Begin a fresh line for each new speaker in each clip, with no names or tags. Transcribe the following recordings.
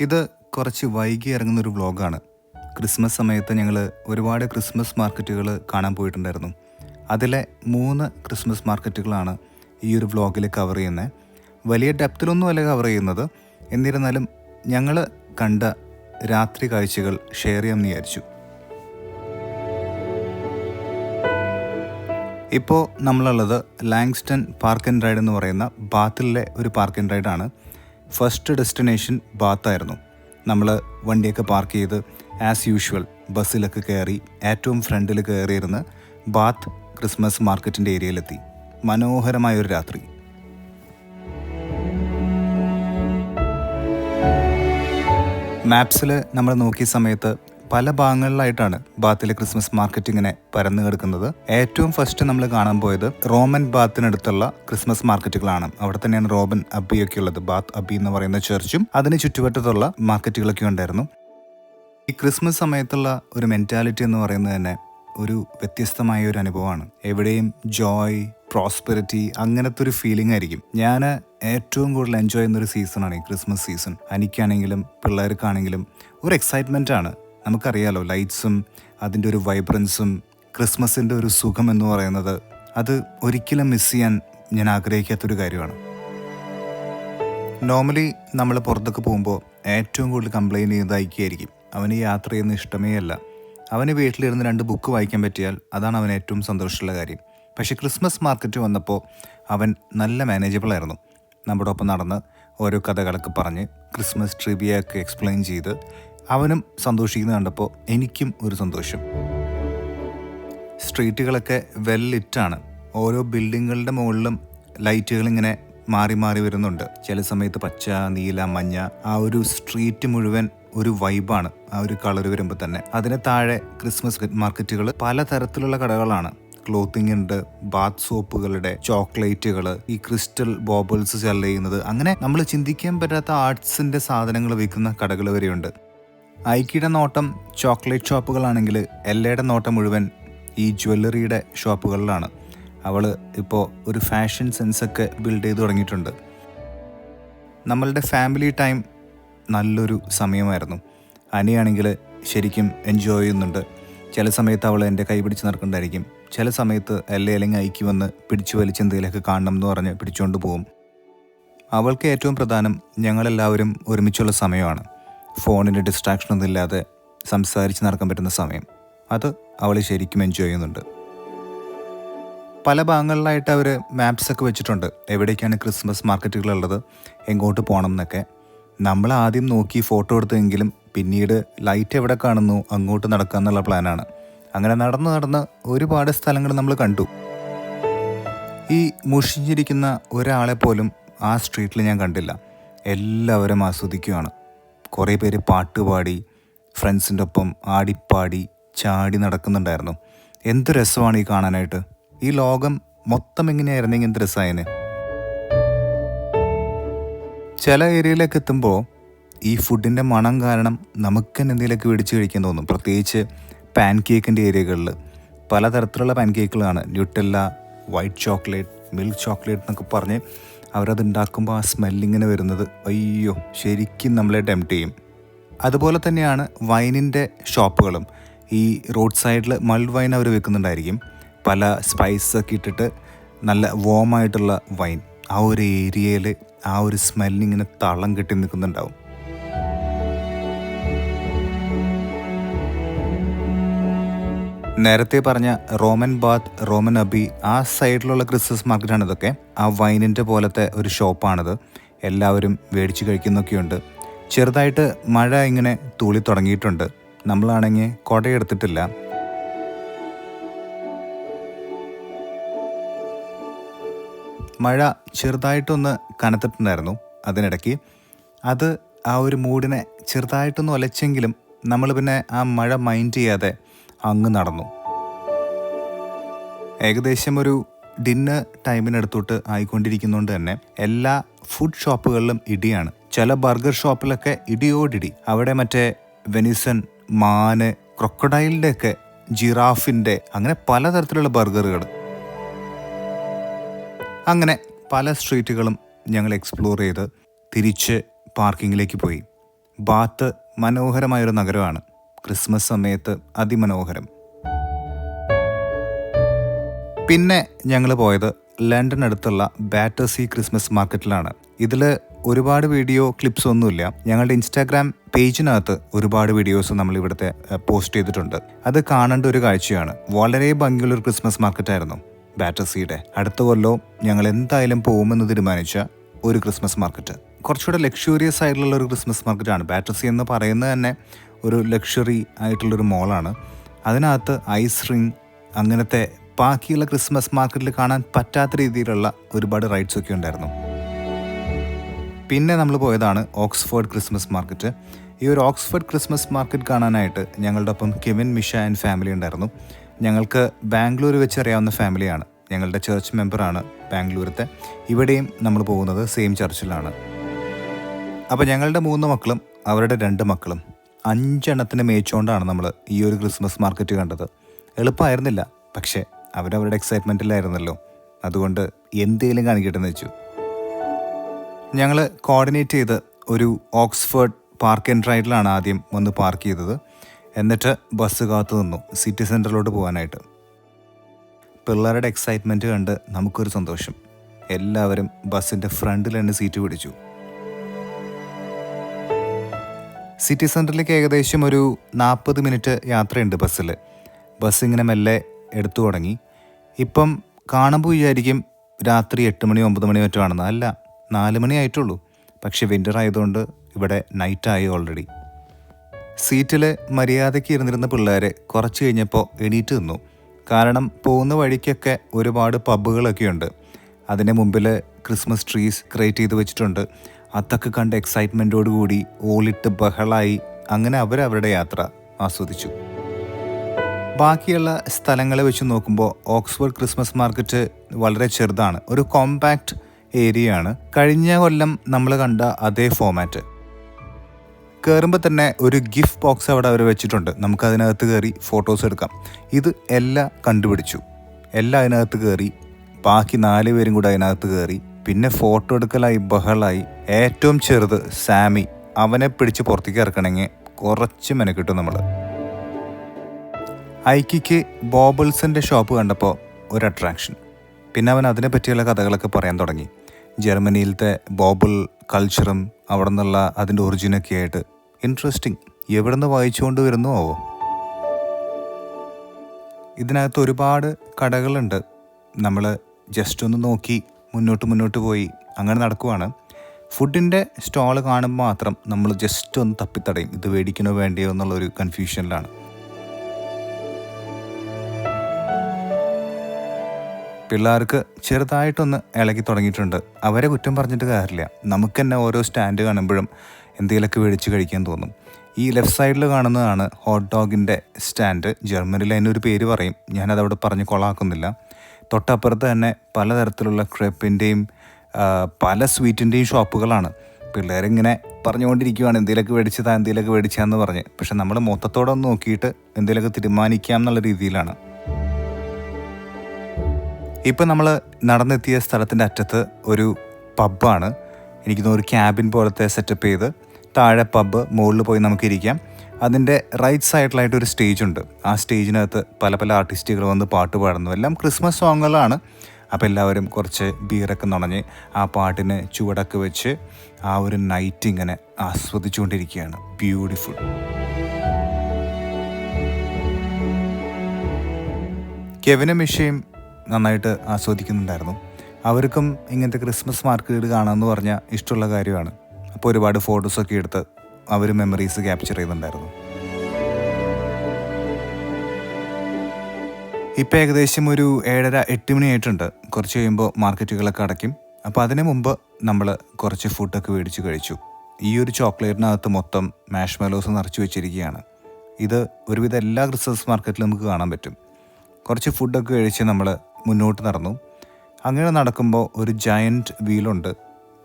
ഇത് കുറച്ച് വൈകി ഇറങ്ങുന്ന ഒരു വ്ളോഗാണ്. ക്രിസ്മസ് സമയത്ത് ഞങ്ങൾ ഒരുപാട് ക്രിസ്മസ് മാർക്കറ്റുകൾ കാണാൻ പോയിട്ടുണ്ടായിരുന്നു. അതിലെ മൂന്ന് ക്രിസ്മസ് മാർക്കറ്റുകളാണ് ഈ ഒരു വ്ളോഗിൽ കവർ ചെയ്യുന്നത് വലിയ ഡെപ്തിലൊന്നും അല്ല കവർ ചെയ്യുന്നത്. എന്നിരുന്നാലും ഞങ്ങൾ കണ്ട രാത്രി കാഴ്ചകൾ ഷെയർ ചെയ്യാമെന്ന് വിചാരിച്ചു. ഇപ്പോൾ നമ്മളുള്ളത് ലാങ്സ്റ്റൺ പാർക്ക് ആൻഡ് റൈഡ് എന്ന് പറയുന്ന ബാത്തിലെ ഒരു പാർക്ക് ആൻഡ് റൈഡാണ് ഫസ്റ്റ് ഡെസ്റ്റിനേഷൻ ബാത്തായിരുന്നു. നമ്മൾ വണ്ടിയൊക്കെ പാർക്ക് ചെയ്ത് ആസ് യൂഷ്വൽ ബസ്സിലൊക്കെ കയറി ഏറ്റവും ഫ്രണ്ടിൽ കയറിയിരുന്ന് ബാത്ത് ക്രിസ്മസ് മാർക്കറ്റിന്റെ ഏരിയയിലെത്തി. മനോഹരമായൊരു രാത്രി. മാപ്സിൽ നമ്മൾ നോക്കിയ സമയത്ത് പല ഭാഗങ്ങളിലായിട്ടാണ് ബാത്തിലെ ക്രിസ്മസ് മാർക്കറ്റ് ഇങ്ങനെ പരന്നു കിടക്കുന്നത്. ഏറ്റവും ഫസ്റ്റ് നമ്മൾ കാണാൻ പോയത് റോമൻ ബാത്തിനടുത്തുള്ള ക്രിസ്മസ് മാർക്കറ്റുകളാണ്. അവിടെ തന്നെയാണ് റോബൻ അബിയൊക്കെ ഉള്ളത്. ബാത്ത് അബി എന്ന് പറയുന്ന ചർച്ചും അതിന് ചുറ്റുവട്ടത്തുള്ള മാർക്കറ്റുകളൊക്കെ ഉണ്ടായിരുന്നു. ഈ ക്രിസ്മസ് സമയത്തുള്ള ഒരു മെന്റാലിറ്റി എന്ന് പറയുന്നത് തന്നെ ഒരു വ്യത്യസ്തമായ ഒരു അനുഭവമാണ്. എവിടെയും ജോയ് പ്രോസ്പെരിറ്റി അങ്ങനത്തെ ഒരു ഫീലിംഗ് ആയിരിക്കും. ഞാൻ ഏറ്റവും കൂടുതൽ എൻജോയ് ചെയ്യുന്ന ഒരു സീസണാണ് ഈ ക്രിസ്മസ് സീസൺ എനിക്കാണെങ്കിലും പിള്ളേർക്കാണെങ്കിലും ഒരു എക്സൈറ്റ്മെന്റ് ആണ് നമുക്കറിയാലോ ലൈറ്റ്സും അതിന്റെ ഒരു വൈബ്രൻസും ക്രിസ്മസിന്റെ ഒരു സുഖം എന്ന് പറയുന്നത് അത് ഒരിക്കലും മിസ് ചെയ്യാൻ ഞാൻ ആഗ്രഹിക്കാത്തൊരു കാര്യമാണ്. നോർമലി നമ്മൾ പുറത്തൊക്കെ പോകുമ്പോൾ ഏറ്റവും കൂടുതൽ കംപ്ലൈന്റ് ചെയ്യുന്നത് അവന് യാത്ര ചെയ്യുന്ന ഇഷ്ടമേ അല്ല. അവന് വീട്ടിലിരുന്ന് രണ്ട് ബുക്ക് വായിക്കാൻ പറ്റിയാൽ അതാണ് അവന് ഏറ്റവും സന്തോഷമുള്ള കാര്യം. പക്ഷേ ക്രിസ്മസ് മാർക്കറ്റ് വന്നപ്പോൾ അവൻ നല്ല മാനേജബിൾ ആയിരുന്നു. നമ്മുടെ ഒപ്പം നടന്ന് ഓരോ കഥകളൊക്കെ പറഞ്ഞ് ക്രിസ്മസ് ട്രിബിയൊക്കെ എക്സ്പ്ലെയിൻ ചെയ്ത് അവനും സന്തോഷിക്കുന്നത് കണ്ടപ്പോൾ എനിക്കും ഒരു സന്തോഷം. സ്ട്രീറ്റുകളൊക്കെ വെൽ ലിറ്റാണ് ഓരോ ബിൽഡിങ്ങുകളുടെ മുകളിലും ലൈറ്റുകൾ ഇങ്ങനെ മാറി മാറി വരുന്നുണ്ട്. ചില സമയത്ത് പച്ച നീല മഞ്ഞ ആ ഒരു സ്ട്രീറ്റ് മുഴുവൻ ഒരു വൈബാണ് ആ ഒരു കളർ വരുമ്പോൾ തന്നെ. അതിന് താഴെ ക്രിസ്മസ് മാർക്കറ്റുകൾ പലതരത്തിലുള്ള കടകളാണ്. ക്ലോത്തിങ് ഉണ്ട് ബാത്ത് സോപ്പുകളുടെ ചോക്ലേറ്റുകൾ ഈ ക്രിസ്റ്റൽ ബോബിൾസ് സെൽ ചെയ്യുന്നത്. അങ്ങനെ നമ്മൾ ചിന്തിക്കാൻ പറ്റാത്ത ആർട്സിന്റെ സാധനങ്ങൾ വിൽക്കുന്ന കടകൾ വരെയുണ്ട്. ഐക്കിയുടെ നോട്ടം ചോക്ലേറ്റ് ഷോപ്പുകളാണെങ്കിൽ എല്ലയുടെ നോട്ടം മുഴുവൻ ഈ ജ്വല്ലറിയുടെ ഷോപ്പുകളിലാണ്. അവൾ ഇപ്പോൾ ഒരു ഫാഷൻ സെൻസൊക്കെ ബിൽഡ് ചെയ്ത് തുടങ്ങിയിട്ടുണ്ട്. നമ്മളുടെ ഫാമിലി ടൈം നല്ലൊരു സമയമായിരുന്നു. അനിയാണെങ്കിൽ ശരിക്കും എൻജോയ് ചെയ്യുന്നുണ്ട്. ചില സമയത്ത് അവൾ എന്റെ കൈ പിടിച്ച് നടക്കേണ്ടായിരിക്കും ചില സമയത്ത് എല്ലാ അല്ലെങ്കിൽ ഐക്കി വന്ന് പിടിച്ചു വലിച്ച് എന്തെങ്കിലുമൊക്കെ കാണണം എന്ന് പറഞ്ഞ് പിടിച്ചുകൊണ്ട് പോകും. അവൾക്ക് ഏറ്റവും പ്രധാനം ഞങ്ങളെല്ലാവരും ഒരുമിച്ചുള്ള സമയമാണ്. ഫോണിന്റെ ഡിസ്ട്രാക്ഷൻ ഒന്നും ഇല്ലാതെ സംസാരിച്ച് നടക്കാൻ പറ്റുന്ന സമയം. അത് അവൾ ശരിക്കും എൻജോയ് ചെയ്യുന്നുണ്ട്. പല ഭാഗങ്ങളിലായിട്ട് അവർ മാപ്സൊക്കെ വെച്ചിട്ടുണ്ട്. എവിടേക്കാണ് ക്രിസ്മസ് മാർക്കറ്റുകളുള്ളത് എങ്ങോട്ട് പോകണം എന്നൊക്കെ. നമ്മൾ ആദ്യം നോക്കി ഫോട്ടോ എടുത്തെങ്കിലും പിന്നീട് ലൈറ്റ് എവിടെ കാണുന്നു അങ്ങോട്ട് നടക്കുക എന്നുള്ള പ്ലാനാണ് അങ്ങനെ നടന്ന് നടന്ന് ഒരുപാട് സ്ഥലങ്ങൾ നമ്മൾ കണ്ടു. ഈ മുഷിഞ്ഞിരിക്കുന്ന ഒരാളെ പോലും ആ സ്ട്രീറ്റിൽ ഞാൻ കണ്ടില്ല. എല്ലാവരും ആസ്വദിക്കുകയാണ് കുറേ പേര് പാട്ട് പാടി ഫ്രണ്ട്സിന്റെ ഒപ്പം ആടിപ്പാടി ചാടി നടക്കുന്നുണ്ടായിരുന്നു. എന്ത് രസമാണ് ഈ കാണാനായിട്ട്? ഈ ലോകം മൊത്തം എങ്ങനെയായിരുന്നെങ്കിൽ എന്ത് രസമായതിന് ചില ഏരിയയിലേക്ക് എത്തുമ്പോൾ ഈ ഫുഡിന്റെ മണം കാരണം നമുക്ക് തന്നെ എന്തെങ്കിലുമൊക്കെ മേടിച്ച് കഴിക്കാൻ തോന്നും. പ്രത്യേകിച്ച് പാൻ കേക്കിന്റെ ഏരിയകളിൽ പലതരത്തിലുള്ള pan കേക്കുകളാണ് Nutella white chocolate milk chocolate എന്നൊക്കെ പറഞ്ഞ് അവരത് ഉണ്ടാക്കുമ്പോൾ ആ സ്മെല്ലിങ്ങനെ വരുന്നത്. അയ്യോ ശരിക്കും നമ്മളെ ടെംപ്റ്റ് ചെയ്യും. അതുപോലെ തന്നെയാണ് വൈനിന്റെ ഷോപ്പുകളും. ഈ റോഡ് സൈഡിൽ മൾ വൈൻ അവർ വെക്കുന്നുണ്ടായിരിക്കും. പല സ്പൈസ് ഒക്കെ ഇട്ടിട്ട് നല്ല വോമായിട്ടുള്ള വൈൻ. ആ ഒരു ഏരിയയിൽ ആ ഒരു സ്മെല്ലിങ്ങനെ തളം കെട്ടി നിൽക്കുന്നുണ്ടാവും. നേരത്തെ പറഞ്ഞ റോമൻ ബാത്ത് റോമൻ അബി ആ സൈഡിലുള്ള ക്രിസ്മസ് മാർക്കറ്റാണ് ഇതൊക്കെ. ആ വൈനിന്റെ പോലത്തെ ഒരു ഷോപ്പാണിത്. എല്ലാവരും മേടിച്ച് കഴിക്കുന്നൊക്കെയുണ്ട്. ചെറുതായിട്ട് മഴ ഇങ്ങനെ തൂളി തുടങ്ങിയിട്ടുണ്ട്. നമ്മളാണെങ്കിൽ കുടയെടുത്തിട്ടില്ല. മഴ ചെറുതായിട്ടൊന്ന് കനത്തിട്ടുണ്ടായിരുന്നു അതിനിടയ്ക്ക്. അത് ആ ഒരു മൂടിനെ ചെറുതായിട്ടൊന്ന് ഒലച്ചെങ്കിലും നമ്മൾ പിന്നെ ആ മഴ മൈൻഡ് ചെയ്യാതെ അങ്ങ് നടന്നു. ഏകദേശം ഒരു ഡിന്നർ ടൈമിനടുത്തോട്ട് ആയിക്കൊണ്ടിരിക്കുന്നതുകൊണ്ട് തന്നെ എല്ലാ ഫുഡ് ഷോപ്പുകളിലും ഇടിയാണ്. ചില ബർഗർ ഷോപ്പിലൊക്കെ ഇടിയോടിടി. അവിടെ മറ്റേ വെനിസൺ മാന് ക്രൊക്കഡൈലിന്റെ ഒക്കെ ജിറാഫിന്റെ അങ്ങനെ പലതരത്തിലുള്ള ബർഗറുകൾ അങ്ങനെ പല സ്ട്രീറ്റുകളും ഞങ്ങൾ എക്സ്പ്ലോർ ചെയ്ത് തിരിച്ച് പാർക്കിങ്ങിലേക്ക് പോയി. ബാത്ത് മനോഹരമായൊരു നഗരമാണ്. ക്രിസ്മസ് സമയത്ത് അതിമനോഹരം. പിന്നെ ഞങ്ങൾ പോയത് ലണ്ടൻ അടുത്തുള്ള ബാറ്റേഴ്സി ക്രിസ്മസ് മാർക്കറ്റിലാണ്. ഇതിൽ ഒരുപാട് വീഡിയോ ക്ലിപ്സ് ഒന്നുമില്ല. ഞങ്ങളുടെ ഇൻസ്റ്റാഗ്രാം പേജിനകത്ത് ഒരുപാട് വീഡിയോസ് നമ്മൾ ഇവിടുത്തെ പോസ്റ്റ് ചെയ്തിട്ടുണ്ട്. അത് കാണേണ്ട ഒരു കാഴ്ചയാണ്. വളരെ ഭംഗിയുള്ള ഒരു ക്രിസ്മസ് മാർക്കറ്റായിരുന്നു ബാറ്റേഴ്സിയുടെ. അടുത്ത കൊല്ലവും ഞങ്ങൾ എന്തായാലും പോകുമെന്ന് തീരുമാനിച്ച ഒരു ക്രിസ്മസ് മാർക്കറ്റ്. കുറച്ചുകൂടെ ലക്ഷൂറിയസ് ആയിട്ടുള്ള ഒരു ക്രിസ്മസ് മാർക്കറ്റാണ്. ബാറ്റേഴ്സി എന്ന് പറയുന്നത് തന്നെ ഒരു ലക്ഷറി ആയിട്ടുള്ളൊരു മോളാണ് അതിനകത്ത് ഐസ് റിങ് അങ്ങനത്തെ ബാക്കിയുള്ള ക്രിസ്മസ് മാർക്കറ്റിൽ കാണാൻ പറ്റാത്ത രീതിയിലുള്ള ഒരുപാട് റൈഡ്സ് ഒക്കെ ഉണ്ടായിരുന്നു. പിന്നെ നമ്മൾ പോയതാണ് ഓക്സ്ഫോർഡ് ക്രിസ്മസ് മാർക്കറ്റ്. ഈ ഒരു ഓക്സ്ഫോർഡ് ക്രിസ്മസ് മാർക്കറ്റ് കാണാനായിട്ട് ഞങ്ങളുടെ ഒപ്പം കെവിൻ മിഷ ആൻഡ് ഫാമിലി ഉണ്ടായിരുന്നു. ഞങ്ങൾക്ക് ബാംഗ്ലൂർ വെച്ച് അറിയാവുന്ന ഫാമിലിയാണ്. ഞങ്ങളുടെ ചർച്ച് മെമ്പറാണ് ബാംഗ്ലൂരത്തെ. ഇവിടെയും നമ്മൾ പോകുന്നത് സെയിം ചർച്ചിലാണ്. അപ്പോൾ ഞങ്ങളുടെ മൂന്ന് മക്കളും അവരുടെ രണ്ട് മക്കളും അഞ്ചെണ്ണത്തിന് മേച്ചുകൊണ്ടാണ് നമ്മൾ ഈ ഒരു ക്രിസ്മസ് മാർക്കറ്റ് കണ്ടത്. എളുപ്പമായിരുന്നില്ല പക്ഷേ അവരവരുടെ എക്സൈറ്റ്മെന്റിലായിരുന്നല്ലോ അതുകൊണ്ട് എന്തേലും കാണിക്കട്ടെന്ന് വെച്ചു. ഞങ്ങൾ കോർഡിനേറ്റ് ചെയ്ത് ഒരു ഓക്സ്ഫോർഡ് പാർക്ക് ആൻഡ് റൈഡിലാണ് ആദ്യം വന്ന് പാർക്ക് ചെയ്തത്. എന്നിട്ട് ബസ് കാത്തു നിന്നു സിറ്റി സെന്ററിലോട്ട് പോകാനായിട്ട്. പിള്ളേരുടെ എക്സൈറ്റ്മെന്റ് കണ്ട് നമുക്കൊരു സന്തോഷം. എല്ലാവരും ബസ്സിന്റെ ഫ്രണ്ടിൽ തന്നെ സീറ്റ് പിടിച്ചു. സിറ്റി സെന്ററിലേക്ക് ഏകദേശം ഒരു നാൽപ്പത് മിനിറ്റ് യാത്രയുണ്ട് ബസ്സിൽ ബസ് ഇങ്ങനെ മെല്ലെ എടുത്തു തുടങ്ങി. ഇപ്പം കാണുമ്പോൾ വിചാരിക്കും രാത്രി എട്ട് മണി ഒമ്പത് മണി മറ്റോ ആണെന്ന്. അല്ല നാല് മണി ആയിട്ടുള്ളൂ. പക്ഷെ വിന്റർ ആയതുകൊണ്ട് ഇവിടെ നൈറ്റ് ആയി ഓൾറെഡി സീറ്റിൽ മര്യാദയ്ക്ക് ഇരുന്നിരുന്ന പിള്ളേരെ കുറച്ച് കഴിഞ്ഞപ്പോൾ എണീറ്റ് നിന്നു. കാരണം പോകുന്ന വഴിക്കൊക്കെ ഒരുപാട് പബ്ബുകളൊക്കെ ഉണ്ട്. അതിന് മുമ്പിൽ ക്രിസ്മസ് ട്രീസ് ക്രിയേറ്റ് ചെയ്ത് വെച്ചിട്ടുണ്ട്. അതൊക്കെ കണ്ട് എക്സൈറ്റ്മെന്റോടുകൂടി ഓളിട്ട് ബഹളായി. അങ്ങനെ അവരവരുടെ യാത്ര ആസ്വദിച്ചു. ബാക്കിയുള്ള സ്ഥലങ്ങളെ വെച്ച് നോക്കുമ്പോൾ ഓക്സ്ഫോർഡ് ക്രിസ്മസ് മാർക്കറ്റ് വളരെ ചെറുതാണ്. ഒരു കോമ്പാക്റ്റ് ഏരിയ ആണ് കഴിഞ്ഞ കൊല്ലം നമ്മൾ കണ്ട അതേ ഫോമാറ്റ്. കയറുമ്പോൾ തന്നെ ഒരു ഗിഫ്റ്റ് ബോക്സ് അവിടെ അവർ വെച്ചിട്ടുണ്ട്. നമുക്ക് അതിനകത്ത് കയറി ഫോട്ടോസ് എടുക്കാം. ഇത് എല്ലാം കണ്ടുപിടിച്ചു. എല്ലാം അതിനകത്ത് കയറി ബാക്കി നാല് പേരും കൂടെ അതിനകത്ത് കയറി പിന്നെ ഫോട്ടോ എടുക്കലായി ബഹളായി. ഏറ്റവും ചെറുത് സാമി. അവനെ പിടിച്ച് പുറത്തേക്ക് ഇറക്കണമെങ്കിൽ കുറച്ച് മെനക്കിട്ടു നമ്മൾ. ഐക്കിക്ക് ബോബിൾസിന്റെ ഷോപ്പ് കണ്ടപ്പോൾ ഒരു അട്രാക്ഷൻ പിന്നെ അവൻ അതിനെ പറ്റിയുള്ള കഥകളൊക്കെ പറയാൻ തുടങ്ങി. ജർമ്മനിയിലത്തെ ബോബിൾ കൾച്ചറും അവിടെ നിന്നുള്ള അതിന്റെ ഒറിജിനൊക്കെ ആയിട്ട് ഇൻട്രസ്റ്റിംഗ് എവിടെ നിന്ന് വായിച്ചുകൊണ്ട് വരുന്നു ആവോ? ഇതിനകത്ത് ഒരുപാട് കടകളുണ്ട്. നമ്മൾ ജസ്റ്റ് ഒന്ന് നോക്കി മുന്നോട്ട് മുന്നോട്ട് പോയി അങ്ങനെ നടക്കുവാണ്. ഫുഡിന്റെ സ്റ്റോൾ കാണുമ്പോൾ മാത്രം നമ്മൾ ജസ്റ്റ് ഒന്ന് തപ്പിത്തടയും. ഇത് മേടിക്കണോ വേണ്ടയോ എന്നുള്ളൊരു കൺഫ്യൂഷനിലാണ് പിള്ളേർക്ക് ചെറുതായിട്ടൊന്ന് ഇളകി തുടങ്ങിയിട്ടുണ്ട്. അവരെ കുറ്റം പറഞ്ഞിട്ട് കാര്യമില്ല. നമുക്ക് തന്നെ ഓരോ സ്റ്റാൻഡ് കാണുമ്പോഴും എന്തെങ്കിലുമൊക്കെ മേടിച്ച് കഴിക്കാൻ തോന്നും. ഈ ലെഫ്റ്റ് സൈഡിൽ കാണുന്നതാണ് ഹോട്ട് ഡോഗിന്റെ സ്റ്റാൻഡ്. ജർമ്മനിയിൽ അതിനൊരു പേര് പറയും. ഞാനത് അവിടെ പറഞ്ഞ് കൊളാക്കുന്നില്ല. തൊട്ടപ്പുറത്ത് തന്നെ പലതരത്തിലുള്ള ക്രെപ്പിന്റെയും പല സ്വീറ്റിന്റെയും ഷോപ്പുകളാണ്. പിള്ളേരിങ്ങനെ പറഞ്ഞുകൊണ്ടിരിക്കുവാണ് എന്തെങ്കിലുമൊക്കെ മേടിച്ചതാ എന്തെങ്കിലുമൊക്കെ മേടിച്ചാന്ന് പറഞ്ഞ്. പക്ഷെ നമ്മൾ മൊത്തത്തോടെ ഒന്ന് നോക്കിയിട്ട് എന്തെങ്കിലുമൊക്കെ തീരുമാനിക്കാം എന്നുള്ള രീതിയിലാണ്. ഇപ്പം നമ്മൾ നടന്നെത്തിയ സ്ഥലത്തിന്റെ അറ്റത്ത് ഒരു പബ്ബാണ്. എനിക്ക് ഒരു ക്യാബിൻ പോലത്തെ സെറ്റപ്പ് ചെയ്ത് താഴെ പബ്ബ് മുകളിൽ പോയി നമുക്ക് ഇരിക്കാം. അതിന്റെ റൈറ്റ് സൈഡിലായിട്ട് ഒരു സ്റ്റേജ് ഉണ്ട്. ആ സ്റ്റേജിനകത്ത് പല പല ആർട്ടിസ്റ്റുകൾ വന്ന് പാട്ട് പാടുന്നു. എല്ലാം ക്രിസ്മസ് സോങ്ങുകളാണ് അപ്പോൾ എല്ലാവരും കുറച്ച് ബീറൊക്കെ നുണഞ്ഞ് ആ പാട്ടിന് ചുവടൊക്കെ വെച്ച് ആ ഒരു നൈറ്റ് ഇങ്ങനെ ആസ്വദിച്ചുകൊണ്ടിരിക്കുകയാണ്. ബ്യൂട്ടിഫുൾ കെവിനും മിഷയും നന്നായിട്ട് ആസ്വദിക്കുന്നുണ്ടായിരുന്നു. അവർക്കും ഇങ്ങനത്തെ ക്രിസ്മസ് മാർക്കറ്റ് കാണാമെന്ന് പറഞ്ഞാൽ ഇഷ്ടമുള്ള കാര്യമാണ്. അപ്പോൾ ഒരുപാട് ഫോട്ടോസൊക്കെ എടുത്ത് അവർ മെമ്മറീസ് ക്യാപ്ചർ ചെയ്യുന്നുണ്ടായിരുന്നു. ഇപ്പോൾ ഏകദേശം ഒരു ഏഴര എട്ട് മണിയായിട്ടുണ്ട് കുറച്ച് കഴിയുമ്പോൾ മാർക്കറ്റുകളൊക്കെ അടയ്ക്കും. അപ്പോൾ അതിനു മുമ്പ് നമ്മൾ കുറച്ച് ഫുഡൊക്കെ മേടിച്ച് കഴിച്ചു. ഈ ഒരു ചോക്ലേറ്റിനകത്ത് മൊത്തം മാഷ് മെലോസ് നിറച്ച് വെച്ചിരിക്കുകയാണ്. ഇത് ഒരുവിധം എല്ലാ ക്രിസ്മസ് മാർക്കറ്റിലും നമുക്ക് കാണാൻ പറ്റും. കുറച്ച് ഫുഡൊക്കെ കഴിച്ച് നമ്മൾ മുന്നോട്ട് നടന്നു. അങ്ങനെ നടക്കുമ്പോൾ ഒരു ജയന്റ് വീലുണ്ട്.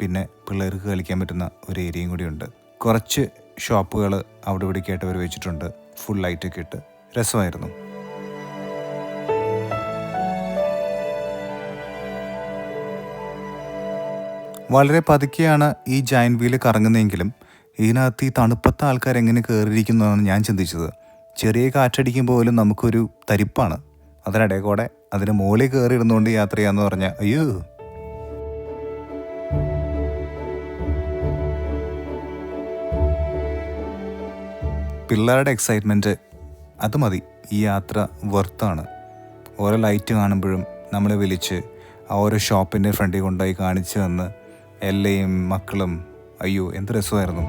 പിന്നെ പിള്ളേർക്ക് കളിക്കാൻ പറ്റുന്ന ഒരു ഏരിയയും കൂടിയുണ്ട് കുറച്ച് ഷോപ്പുകൾ അവിടെ ഇവിടേക്കായിട്ട് അവർ വെച്ചിട്ടുണ്ട്. ഫുൾ ലൈറ്റൊക്കെ ഇട്ട്. രസമായിരുന്നു. വളരെ പതുക്കെയാണ് ഈ ജയന്റ് വീൽ കറങ്ങുന്നതെങ്കിലും ഇതിനകത്ത് ഈ തണുപ്പത്തെ ആൾക്കാർ എങ്ങനെ കയറിയിരിക്കുന്നതാണ് ഞാൻ ചിന്തിച്ചത്. ചെറിയ കാറ്റടിക്കുമ്പോൾ പോലും നമുക്കൊരു തരിപ്പാണ്. അതിനിടയിൽ കൂടെ അതിന് മുകളിൽ കയറി ഇരുന്നുകൊണ്ട് യാത്ര ചെയ്യാന്ന് പറഞ്ഞ അയ്യോ. പിള്ളേരുടെ എക്സൈറ്റ്മെന്റ് അത് മതി. ഈ യാത്ര വർത്താണ് ഓരോ ലൈറ്റ് കാണുമ്പോഴും നമ്മളെ വിളിച്ച് ആ ഓരോ ഷോപ്പിന്റെ ഫ്രണ്ടിൽ കൊണ്ടുപോയി കാണിച്ചു തന്ന് എല്ലയും മക്കളും അയ്യോ എന്ത് രസമായിരുന്നു.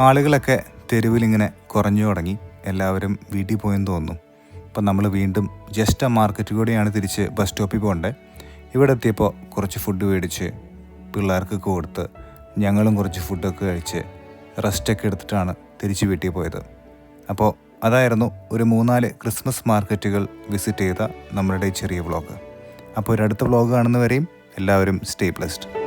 ആളുകളൊക്കെ തെരുവിലിങ്ങനെ കുറഞ്ഞു തുടങ്ങി എല്ലാവരും വീട്ടിൽ പോയെന്ന് തോന്നുന്നു. അപ്പം നമ്മൾ വീണ്ടും ജസ്റ്റ് ആ മാർക്കറ്റ് കൂടെയാണ് തിരിച്ച് ബസ് സ്റ്റോപ്പിൽ പോകണ്ടേ. ഇവിടെ എത്തിയപ്പോൾ കുറച്ച് ഫുഡ് മേടിച്ച് പിള്ളേർക്ക് കൊടുത്ത് ഞങ്ങളും കുറച്ച് ഫുഡൊക്കെ കഴിച്ച് റെസ്റ്റൊക്കെ എടുത്തിട്ടാണ് തിരിച്ച് വീട്ടിൽ പോയത്. അപ്പോൾ അതായിരുന്നു ഒരു മൂന്നാൽ ക്രിസ്മസ് മാർക്കറ്റുകൾ വിസിറ്റ് ചെയ്ത നമ്മളുടെ ചെറിയ വ്ളോഗ് അപ്പോൾ ഒരടുത്ത വ്ളോഗ് കാണുന്നവരെയും എല്ലാവരും സ്റ്റേ പ്ലസ്ഡ്